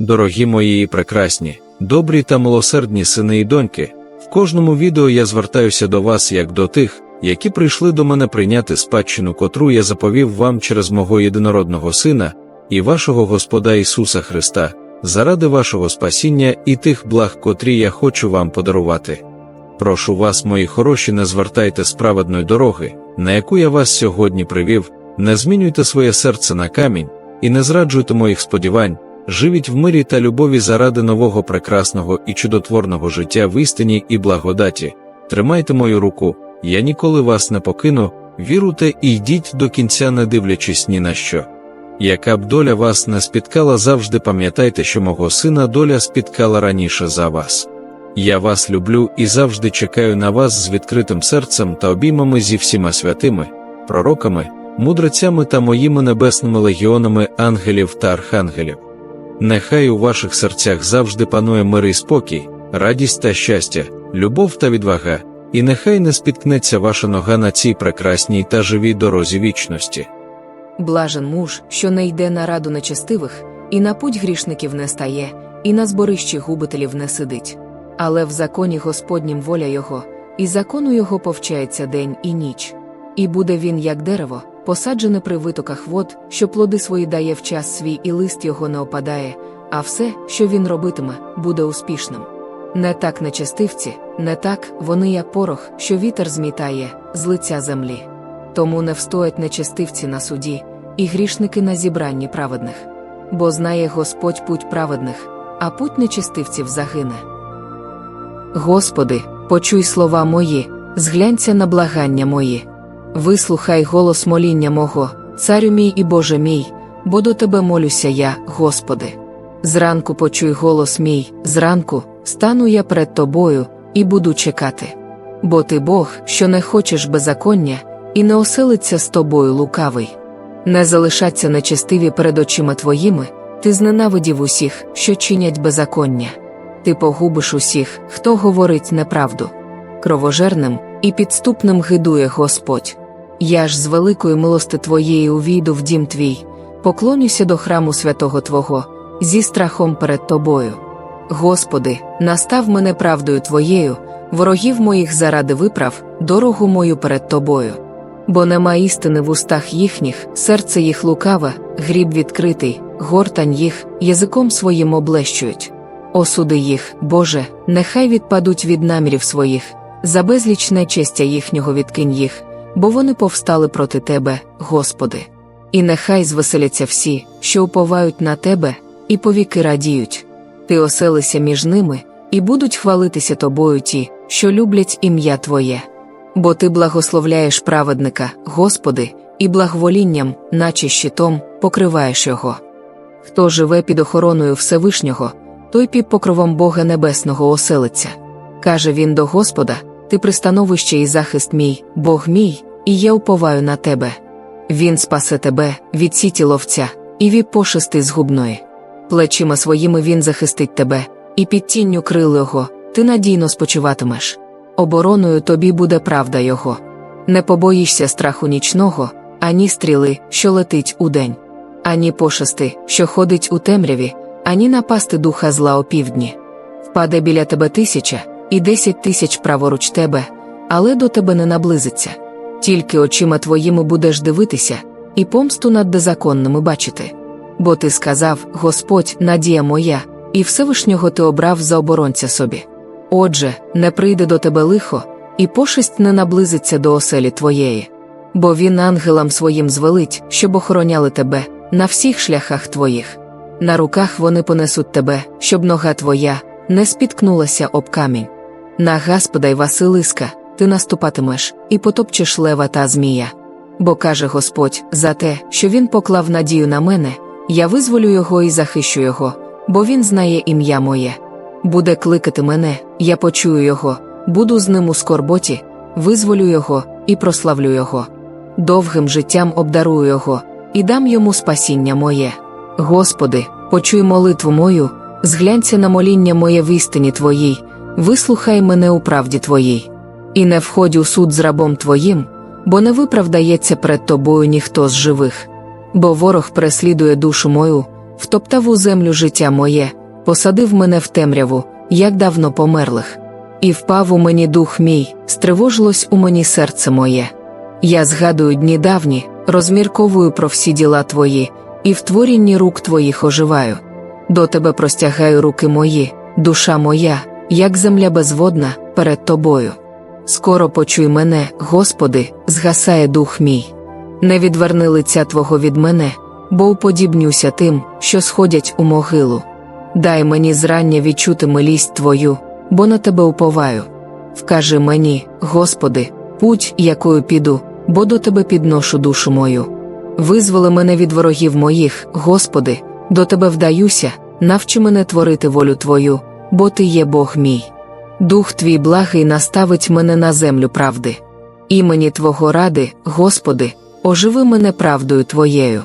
Дорогі мої прекрасні, добрі та милосердні сини і доньки, в кожному відео я звертаюся до вас як до тих, які прийшли до мене прийняти спадщину, котру я заповів вам через мого єдинородного Сина і вашого Господа Ісуса Христа, заради вашого спасіння і тих благ, котрі я хочу вам подарувати. Прошу вас, мої хороші, не звертайте справедної дороги, на яку я вас сьогодні привів, не змінюйте своє серце на камінь і не зраджуйте моїх сподівань. Живіть в мирі та любові заради нового прекрасного і чудотворного життя в істині і благодаті. Тримайте мою руку, я ніколи вас не покину, віруйте і йдіть до кінця, не дивлячись ні на що. Яка б доля вас не спіткала, завжди пам'ятайте, що мого сина доля спіткала раніше за вас. Я вас люблю і завжди чекаю на вас з відкритим серцем та обіймами зі всіма святими, пророками, мудрецями та моїми небесними легіонами ангелів та архангелів. Нехай у ваших серцях завжди панує мир і спокій, радість та щастя, любов та відвага, і нехай не спіткнеться ваша нога на цій прекрасній та живій дорозі вічності. Блажен муж, що не йде на раду нечестивих, і на путь грішників не стає, і на зборищі губителів не сидить. Але в законі Господнім воля його, і закону його повчається день і ніч. І буде він, як дерево, посаджене при витоках вод, що плоди свої дає в час свій, і лист його не опадає, а все, що він робитиме, буде успішним. Не так нечестивці, не так вони, як порох, що вітер змітає з лиця землі. Тому не встоять нечестивці на суді, і грішники на зібранні праведних. Бо знає Господь путь праведних, а путь нечестивців загине. Господи, почуй слова мої, зглянься на благання мої. Вислухай голос моління мого, царю мій і Боже мій, бо до тебе молюся я, Господи. Зранку почуй голос мій, зранку стану я перед тобою і буду чекати. Бо ти Бог, що не хочеш беззаконня, і не оселиться з тобою лукавий. Не залишаться нечестиві перед очима твоїми, ти зненавидів усіх, що чинять беззаконня. Ти погубиш усіх, хто говорить неправду. Кровожерним і підступним гидує Господь. Я ж з великої милости твоєї увійду в дім твій, поклонюся до храму святого Твого, зі страхом перед тобою. Господи, настав мене правдою Твоєю, ворогів моїх заради виправ, дорогу мою перед тобою. Бо нема істини в устах їхніх, серце їх лукаве, гріб відкритий, гортань їх, язиком своїм облещують. Осуди їх, Боже, нехай відпадуть від намірів своїх, за безліч нечестя їхнього відкинь їх, бо вони повстали проти Тебе, Господи. І нехай звеселяться всі, що уповають на Тебе, і повіки радіють. Ти оселися між ними, і будуть хвалитися тобою ті, що люблять ім'я Твоє. Бо ти благословляєш праведника, Господи, і благоволінням, наче щитом, покриваєш його. Хто живе під охороною Всевишнього, той під покровом Бога Небесного оселиться. Каже він до Господа: Ти пристановище і захист мій, Бог мій, і я уповаю на тебе. Він спасе тебе від сіті ловця, і від пошести згубної. Плечима своїми він захистить тебе, і під тінню крил його ти надійно спочиватимеш. Обороною тобі буде правда його. Не побоїшся страху нічного, ані стріли, що летить удень, ані пошести, що ходить у темряві, ані напасти духа зла опівдні. Впаде біля тебе тисяча, і десять тисяч праворуч тебе, але до тебе не наблизиться. Тільки очима твоїми будеш дивитися, і помсту над беззаконними бачити. Бо ти сказав, Господь, надія моя, і Всевишнього ти обрав за оборонця собі. Отже, не прийде до тебе лихо, і пошесть не наблизиться до оселі твоєї. Бо він ангелам своїм звелить, щоб охороняли тебе на всіх шляхах твоїх. На руках вони понесуть тебе, щоб нога твоя не спіткнулася об камінь. На Господа й Василиска ти наступатимеш і потопчеш лева та змія. Бо каже Господь, за те, що він поклав надію на мене, я визволю його і захищу його, бо він знає ім'я моє. Буде кликати мене, я почую його, буду з ним у скорботі, визволю його і прославлю його. Довгим життям обдарую його, і дам йому спасіння моє. Господи, почуй молитву мою, зглянься на моління моє в істині Твоїй, вислухай мене у правді Твоїй. І не входь у суд з рабом Твоїм, бо не виправдається перед тобою ніхто з живих. Бо ворог переслідує душу мою, втоптав у землю життя моє, посадив мене в темряву, як давно померлих. І впав у мені дух мій, стривожилось у мені серце моє. Я згадую дні давні, розмірковую про всі діла твої, і в творінні рук твоїх оживаю. До тебе простягаю руки мої, душа моя, як земля безводна, перед тобою. Скоро почуй мене, Господи, згасає дух мій. Не відверни лиця Твого від мене, бо уподібнюся тим, що сходять у могилу. Дай мені зрання відчути милість Твою, бо на тебе уповаю. Вкажи мені, Господи, путь, якою піду, бо до тебе підношу душу мою. Визволи мене від ворогів моїх, Господи, до тебе вдаюся, навчи мене творити волю Твою, бо Ти є Бог мій. Дух твій благий наставить мене на землю правди. Імені Твого ради, Господи, оживи мене правдою Твоєю.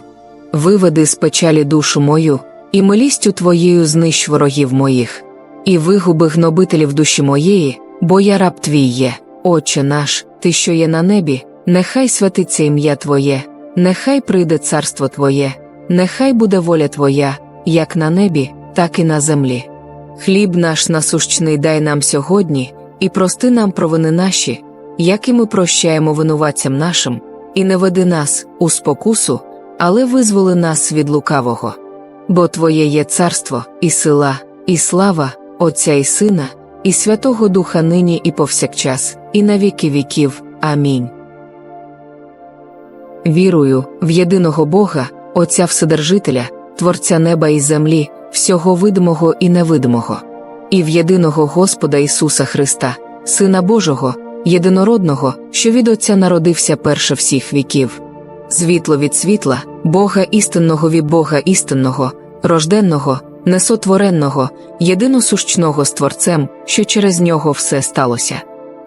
Виведи з печалі душу мою, і милістю Твоєю знищ ворогів моїх, і вигуби гнобителів душі моєї, бо я раб Твій є, Отче наш, Ти, що є на небі, нехай святиться ім'я Твоє, нехай прийде царство Твоє, нехай буде воля Твоя, як на небі, так і на землі. Хліб наш насущний дай нам сьогодні, і прости нам провини наші, як і ми прощаємо винуватцям нашим, і не веди нас у спокусу, але визволи нас від лукавого. Бо Твоє є царство, і сила, і слава, Отця і Сина, і Святого Духа нині і повсякчас, і на віки віків. Амінь. Вірую в єдиного Бога, Отця Вседержителя, Творця неба і землі, всього видимого і невидимого, і в єдиного Господа Ісуса Христа, Сина Божого, єдинородного, що від Отця народився перше всіх віків. Світло від світла, Бога істинного від Бога істинного, рожденного, несотвореного, єдиносущного з Творцем, що через нього все сталося.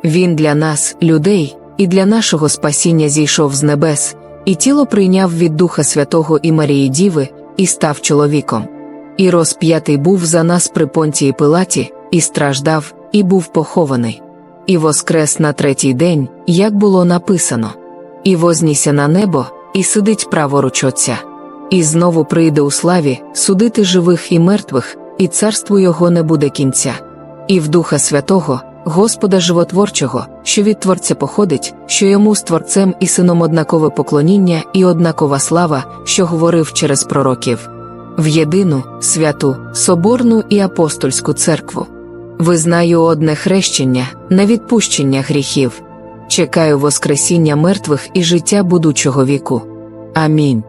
Він для нас, людей, і для нашого спасіння зійшов з небес, і тіло прийняв від Духа Святого і Марії Діви, і став чоловіком. І розп'ятий був за нас при понтії Пилаті, і страждав, і був похований. І воскрес на третій день, як було написано, і вознісся на небо, і сидить праворуч Отця. І знову прийде у славі судити живих і мертвих, і царству його не буде кінця. І в Духа Святого, Господа Животворчого, що від Творця походить, що йому з Творцем і сином однакове поклоніння і однакова слава, що говорив через пророків в єдину, святу, соборну і апостольську церкву. Визнаю одне хрещення на відпущення гріхів. Чекаю Воскресіння мертвих і життя будучого віку. Амінь.